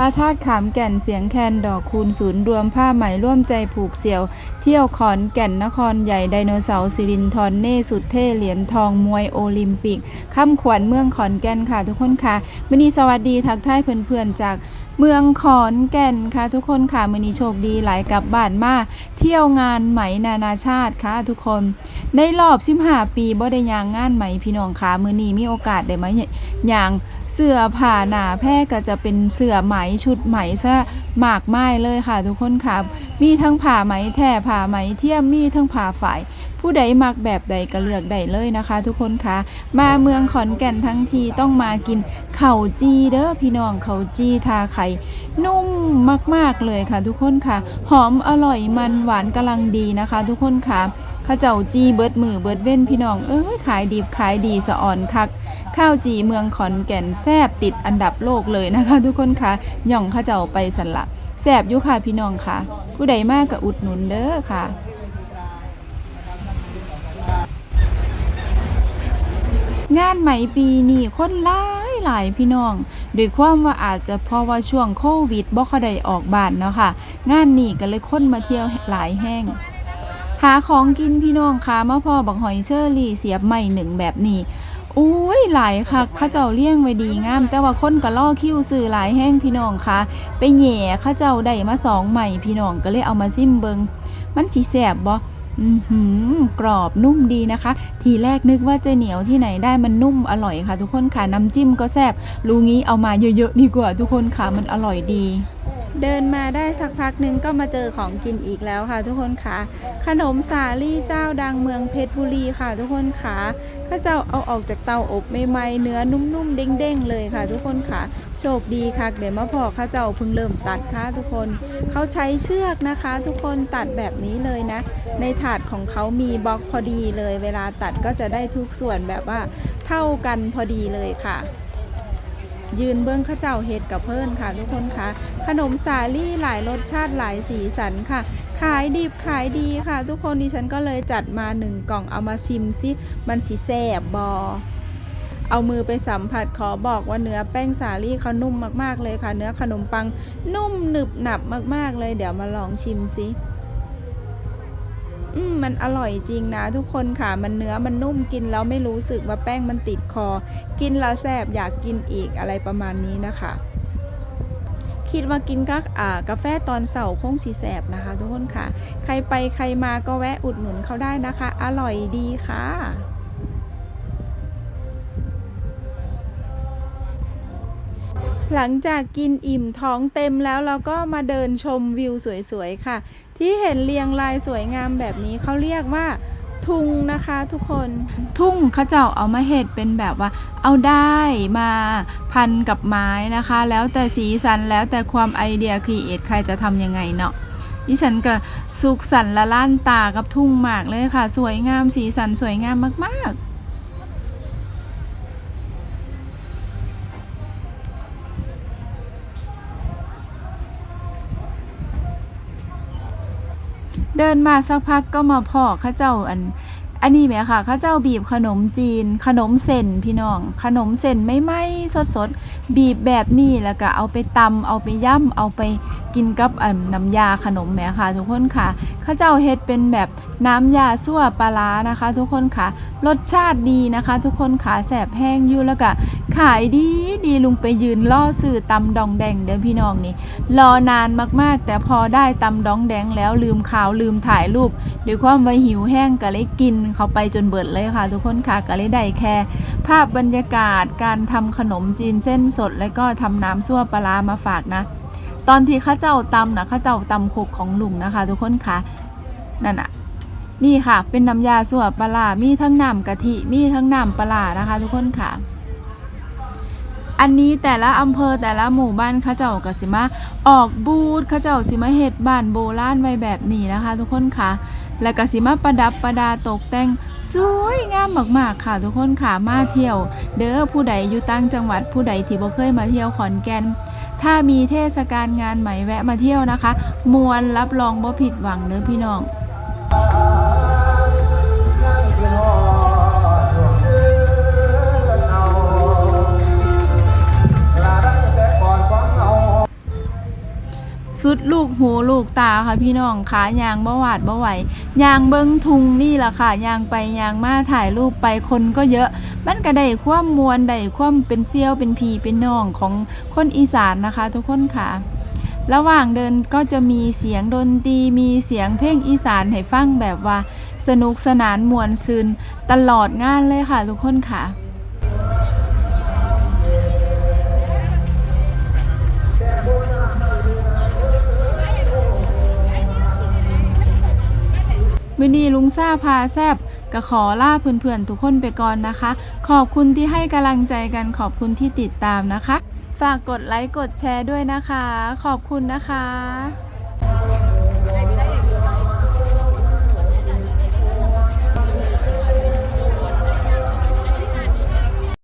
พระธาตุขามแก่นเสียงแคนดอกคูณศูนย์รวมผ้าไหมร่วมใจผูกเสี่ยว เที่ยวขอนแก่นนครใหญ่ไดโนเสาร์สิรินทรเน่สุดเท่เหรียญทองมวยโอลิมปิกค่ำขวัญเมืองขอนแก่นค่ะทุกคนค่ะมณีสวัสดีทักทายเพื่อนๆจากเมืองขอนแก่นค่ะทุกคนค่ะมณีโชคดีหลายกลับบ้านมาเที่ยวงานไหมนานาชาติค่ะทุกคนในรอบ15ปีบ่ได้ยางงานไหมพี่น้องค่ะมือนี้มีโอกาสได้มาย่าง เสื้อผ้าหนาแพร่ก็จะเป็นเสื้อไหมชุดไหมซะมากมายเลยค่ะ ทุกคนค่ะ มีทั้งผ้าไหมแท่ผ้าไหมเทียมมีทั้งผ้าฝ่ายผู้ใดมักแบบใดก็เลือกได้เลยนะคะ ทุกคนค่ะมาเมืองขอนแก่นทั้งทีต้องมากินเข่าจีเด้อพี่น้องเข่าจีทาไข่นุ่มมากๆเลยค่ะทุกคนค่ะ หอมอร่อยมันหวานกำลังดีนะคะ ทุกคนค่ะข้าวเจ้าจีเบิดมือเบิดเว้นพี่น้องเอ้ยขายดีขายดีสะอ่อนคัก ข้าวจีเมืองขอนแก่นแซบติดอันดับโลกเลยนะคะ ทุกคนคะย่องข้าเจ้าไปสันละแซบยุค่ะพี่น้องค่ะ ผู้ใดมากกับอุดหนุนเด้อค่ะงานไหม่ปีนี้คนหลายหลายพี่น้องโดยความว่าอาจจะเพราะว่าช่วงโควิดบ่ค่อยได้ออกบ้านเนาะค่ะ งานนี้ก็เลยคนมาเที่ยวหลายแห้งหาของกินพี่น้องค่ะมาพอบักหอยเชอรี่เสียบใหม่หนึ่งแบบนี้ อุ้ยหลายค่ะข้าเจ้าเลี้ยงไว้ดีงาม แต่ว่าคนก็ล่อคิวซื้อหลายแห้งพี่น้องค่ะ ไปแหย่ข้าเจ้าได้มาสองใหม่พี่น้องก็เลยเอามาซิมเบิงมันสีแสบบ่อือหือกรอบนุ่มดีนะคะ ทีแรกนึกว่าจะเหนียวที่ไหนได้มันนุ่มอร่อยค่ะ ทุกคนค่ะน้ำจิ้มก็แซ่บรูงี้เอามาเยอะๆดีกว่าทุกคนค่ะมันอร่อยดี เดินมาได้สักพักหนึ่งก็มาเจอของกินอีกแล้วค่ะทุกคนค่ะ ขนมสาลี่เจ้าดังเมืองเพชรบุรีค่ะ ทุกคนค่ะข้าเจ้าเอาออกจากเตาอบใหม่ๆเนื้อนุ่มๆเด้งๆเลยค่ะ ทุกคนค่ะ โชคดีค่ะเดี๋ยวมาพอข้าเจ้าเพิ่งเริ่มตัดค่ะทุกคนเขาใช้เชือกนะคะ ทุกคนตัดแบบนี้เลยนะ ในถาดของเขามีบล็อกพอดีเลย เวลาตัดก็จะได้ทุกส่วนแบบว่าเท่ากันพอดีเลยค่ะ ยืนเบื้องข้าเจ้าเฮ็ดกับเพิ่นค่ะทุกคนค่ะ ขนมสาลี่หลายรสชาติหลายสีสันค่ะ ขายดิบขายดีค่ะ ทุกคนดิฉันก็เลยจัดมาหนึ่งกล่องเอามาชิมซิมันสีแสบบอเอามือไปสัมผัสขอบอกว่าเนื้อแป้งสาลี่เขานุ่มมากๆเลยค่ะ เนื้อขนมปังนุ่มหนึบหนับมากๆเลย เดี๋ยวมาลองชิมซิ มันอร่อยจริงนะ ทุกคนค่ะ มันเนื้อมันนุ่มกินแล้วไม่รู้สึกว่าแป้งมันติดคอ กินแล้วแสบอยากกินอีกอะไรประมาณนี้นะคะ คิดว่ากินกัอ่ากาแฟตอนเสาร์คงสีแสบนะคะ ทุกคนค่ะ ใครไปใครมาก็แวะอุดหนุนเขาได้นะคะ อร่อยดีค่ะ หลังจากกินอิ่มท้องเต็มแล้วเราก็มาเดินชมวิวสวยๆค่ะ ที่เห็นเรียงรายสวยงามแบบนี้เขาเรียกว่าทุ่งนะคะทุกคนทุ่งเขาเจ้าเอามาเห็ดเป็นแบบว่า เอาได้มาพันกับไม้นะคะ แล้วแต่สีสันแล้วแต่ความไอเดียครีเอทใครจะทำยังไงเนาะดิฉันก็สุขสันละล้านตากับทุ่งหมากเลยค่ะ สวยงามสีสันสวยงามมากๆ เดินมาสักพักก็มาพ่อข้าเจ้าอัน อันนี้แหมค่ะข้าเจ้าบีบขนมจีน ขนมเส้นพี่น้อง ขนมเส้นไม่ไหม้สดๆบีบแบบนี้แล้วก็เอาไปตำเอาไปย่ำเอาไป กินกับอันน้ำยาขนมแหมค่ะ ทุกคนค่ะเข้าเจ้าเฮ็ดเป็นแบบน้ำยาซั่วปลาร้านะคะ ทุกคนค่ะ รสชาติดีนะคะ ทุกคนค่ะแสบแห้งอยู่แล้วก็ขายดีดีลุงไปยืนล่อสื่อตำดองแดงเด้อพี่น้องนี่รอนานมากๆ แต่พอได้ตำดองแดงแล้วลืมข่าวลืมถ่ายรูปด้วยความว่าหิวแห้งก็เลยกินเขาไปจนเบิดเลยค่ะ ทุกคนค่ะก็เลยได้แค่ ภาพบรรยากาศการทำขนมจีนเส้นสด แล้วก็ทำน้ำซั่วปลาร้ามาฝากนะ ตอนที่ข้าเจ้าตำนะข้าเจ้าตำคุกของลุงนะคะ ทุกคนค่ะนั่นอะนี่ค่ะ เป็นน้ำยาซั่วปลามีทั้งน้ำกะทิมีทั้งน้ำปลาร้านะคะ ทุกคนค่ะ อันนี้แต่ละอำเภอแต่ละหมู่บ้านเขาเจ้าก็สิมาออกบูธเขาเจ้าสิมาเฮ็ดบ้านโบราณไว้แบบนี้นะคะ ทุกคนค่ะแล้วก็สิมาประดับประดาตกแต่งสวยงามมากๆค่ะ ทุกคนค่ะมาเที่ยว เด้อผู้ใดอยู่ต่างจังหวัดผู้ใดที่บ่เคยมาเที่ยวขอนแก่น ถ้ามีเทศกาลงานไหมแวะมาเที่ยวนะคะ มวลรับรองบ่ผิดหวังเด้อพี่น้อง สุดลูกหูลูกตาค่ะพี่น้องขายางบ่หวาดบ่ไหวยางเบิงทุงนี่แหละค่ะยางไปยางมาถ่ายรูปไปคนก็เยอะ มันก็ได้ความมวลได้ความเป็นเซี่ยวเป็นพีเป็นน้องของคนอีสานนะคะ ทุกคนค่ะระหว่างเดินก็จะมีเสียงดนตรีมีเสียงเพลงอีสานให้ฟังแบบว่า สนุกสนานมวนซืนตลอดงานเลยค่ะ ทุกคนค่ะ มินีลุงซ่าพาแซบก็ขอล่าเพื่อนๆทุกคนไปก่อนนะคะ ขอบคุณที่ให้กำลังใจกันขอบคุณที่ติดตามนะคะ ฝากกดไลค์กดแชร์ด้วยนะคะ ขอบคุณนะคะ